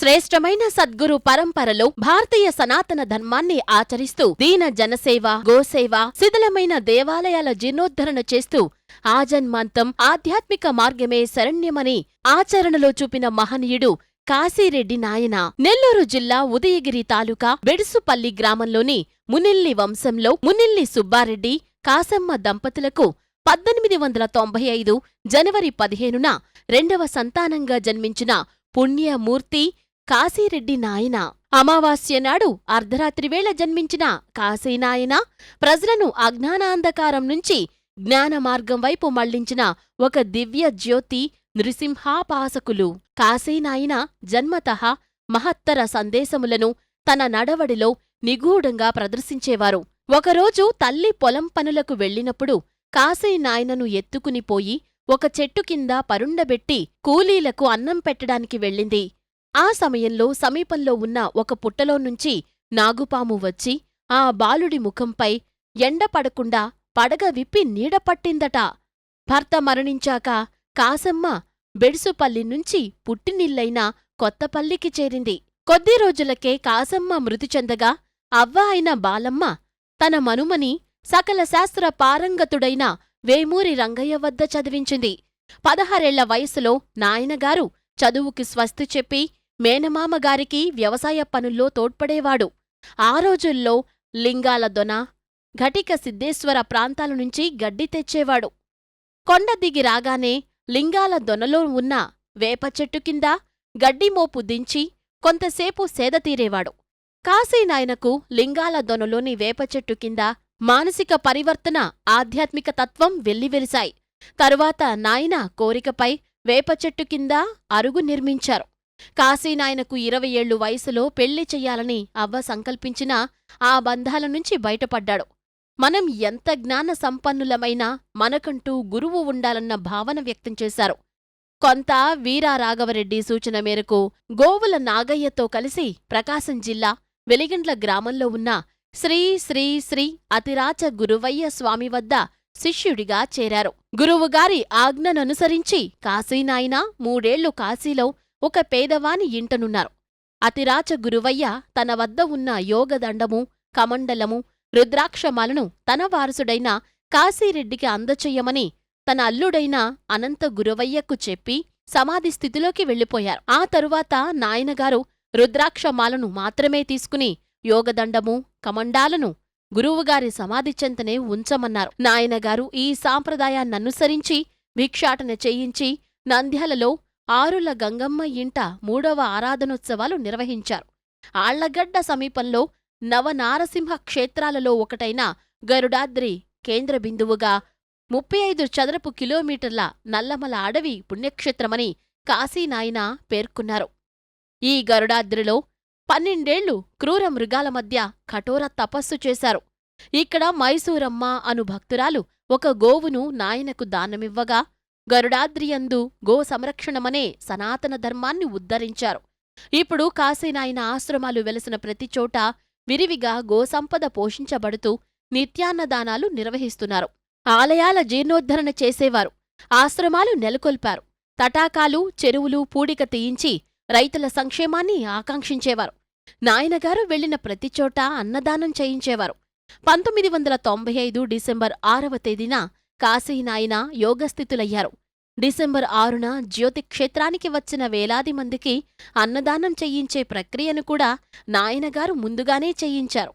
శ్రేష్టమైన సద్గురు పరంపరలో భారతీయ సనాతన ధర్మాన్ని ఆచరిస్తూ దీన జనసేవ గోసేవ శిథిలమైన దేవాలయాల జీర్ణోద్ధరణ చేస్తూ ఆజన్మాంతం ఆధ్యాత్మిక మార్గమే శరణ్యమని ఆచరణలో చూపిన మహనీయుడు కాశీరెడ్డి నాయన. నెల్లూరు జిల్లా ఉదయగిరి తాలూకా బెడుసుపల్లి గ్రామంలోని మునిల్లి వంశంలో మునిల్లి సుబ్బారెడ్డి కాసమ్మ దంపతులకు పద్దెనిమిది వందల తొంభై ఐదు జనవరి పదిహేనున రెండవ సంతానంగా జన్మించిన పుణ్యమూర్తి కాశీరెడ్డి నాయన. అమావాస్య నాడు అర్ధరాత్రివేళ జన్మించిన కాశీనాయన ప్రజలను అజ్ఞానాంధకారం నుంచి జ్ఞాన మార్గం వైపు మళ్ళించిన ఒక దివ్య జ్యోతి నృసింహాపాసకులు. కాశీనాయన జన్మతః మహత్తర సందేశములను తన నడవడిలో నిగూఢంగా ప్రదర్శించేవారు. ఒకరోజు తల్లి పొలం పనులకు వెళ్ళినప్పుడు కాశీనాయనను ఎత్తుకుని పోయి ఒక చెట్టు కింద పరుండబెట్టి కూలీలకు అన్నం పెట్టడానికి వెళ్ళింది. ఆ సమయంలో సమీపంలో ఉన్న ఒక పుట్టలో నుంచి నాగుపాము వచ్చి ఆ బాలుడి ముఖంపై ఎండ పడకుండా పడగ విప్పి నీడ పట్టిందట. భర్త మరణించాక కాసమ్మ బెడుసుపల్లి నుంచి పుట్టినిల్లైన కొత్తపల్లికి చేరింది. కొద్ది రోజులకే కాసమ్మ మృతి చెందగా అవ్వ అయిన బాలమ్మ తన మనుమని సకల శాస్త్ర పారంగతుడైన వేమూరి రంగయ్య వద్ద చదివించింది. పదహారేళ్ళ వయసులో నాయనగారు చదువుకి స్వస్తి చెప్పి మేనమామగారికి వ్యవసాయ పనుల్లో తోడ్పడేవాడు. ఆ రోజుల్లో లింగాల దొన ఘటిక సిద్ధేశ్వర ప్రాంతాల నుంచి గడ్డి తెచ్చేవాడు. కొండ దిగి రాగానే లింగాల దొనలో ఉన్న వేప చెట్టు కింద గడ్డిమోపు దించి కొంతసేపు సేదతీరేవాడు కాశీనాయనకు లింగాల దొనలోని వేప చెట్టు కింద మానసిక పరివర్తన ఆధ్యాత్మిక తత్వం వెల్లివెలిశాయి తరువాత నాయన కోరికపై వేప చెట్టు కింద అరుగు నిర్మించారు. కాశీనాయనకు ఇరవై ఏళ్ళు వయసులో పెళ్ళి చెయ్యాలని అవ్వ సంకల్పించినా ఆ బంధాల నుంచి బయటపడ్డాడు. మనం ఎంత జ్ఞాన సంపన్నులమైనా మనకంటూ గురువు ఉండాలన్న భావన వ్యక్తం చేశారు. కొంత వీరా రాఘవరెడ్డి సూచన మేరకు గోవుల నాగయ్యతో కలిసి ప్రకాశం జిల్లా వెలిగండ్ల గ్రామంలో ఉన్న శ్రీ శ్రీ శ్రీ అతిరాచ గురువయ్య స్వామి వద్ద శిష్యుడిగా చేరారు. గురువుగారి ఆజ్ఞననుసరించి కాశీనాయన మూడేళ్ళు కాశీలో ఒక పేదవాని ఇంటనున్నారు. అతిరాచ గురువయ్య తన వద్ద ఉన్న యోగదండము కమండలము రుద్రాక్షమాలను తన వారసుడైన కాశీరెడ్డికి అందచెయ్యమని తన అల్లుడైన అనంత గురవయ్యకు చెప్పి సమాధి స్థితిలోకి వెళ్ళిపోయారు. ఆ తరువాత నాయనగారు రుద్రాక్షమాలను మాత్రమే తీసుకుని యోగదండము కమండాలను గురువుగారి సమాధి చెంతనే ఉంచమన్నారు. నాయనగారు ఈ సాంప్రదాయాన్ననుసరించి భిక్షాటన చేయించి నంద్యాలలో ఆరుల గంగమ్మ ఇంట మూడవ ఆరాధనోత్సవాలు నిర్వహించారు. ఆళ్ళగడ్డ సమీపంలో నవనారసింహ క్షేత్రాలలో ఒకటైన గరుడాద్రి కేంద్ర బిందువుగా ముప్పై ఐదు చదరపు కిలోమీటర్ల నల్లమల అడవి పుణ్యక్షేత్రమని కాశీనాయన పేర్కొన్నారు. ఈ గరుడాద్రిలో పన్నెండేళ్ళు క్రూర మృగాల మధ్య కఠోర తపస్సు చేశారు. ఇక్కడ మైసూరమ్మ అను భక్తురాలు ఒక గోవును నాయనకు దానమివ్వగా గరుడాద్రియందు గో సంరక్షణమనే సనాతన ధర్మాన్ని ఉద్ధరించారు. ఇప్పుడు కాశీనాయన ఆశ్రమాలు వెలసిన ప్రతి చోట విరివిగా గోసంపద పోషించబడుతూ నిత్యాన్నదానాలు నిర్వహిస్తున్నారు. ఆలయాల జీర్ణోద్ధరణ చేసేవారు. ఆశ్రమాలు నెలకొల్పారు. తటాకాలు చెరువులు పూడిక తీయించి రైతుల సంక్షేమాన్ని ఆకాంక్షించేవారు. నాయనగారు వెళ్ళిన ప్రతిచోటా అన్నదానం చేయించేవారు. పంతొమ్మిది వందల తొంభై ఐదు డిసెంబర్ ఆరవ తేదీన కాశీనాయన యోగస్థితులయ్యారు. డిసెంబర్ ఆరున జ్యోతి క్షేత్రానికి వచ్చిన వేలాది మందికి అన్నదానం చెయ్యించే ప్రక్రియను కూడా నాయనగారు ముందుగానే చేయించారు.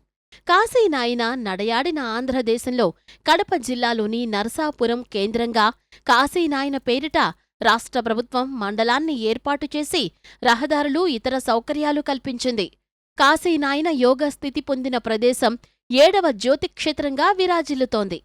కాశీనాయన నడయాడిన ఆంధ్రదేశంలో కడప జిల్లాలోని నరసాపురం కేంద్రంగా కాశీనాయన పేరిట రాష్ట్ర ప్రభుత్వం మండలాన్ని ఏర్పాటు చేసి రహదారులు ఇతర సౌకర్యాలు కల్పించింది. కాశీనాయన యోగ స్థితి పొందిన ప్రదేశం ఏడవ జ్యోతిక్షేత్రంగా విరాజిల్లుతోంది.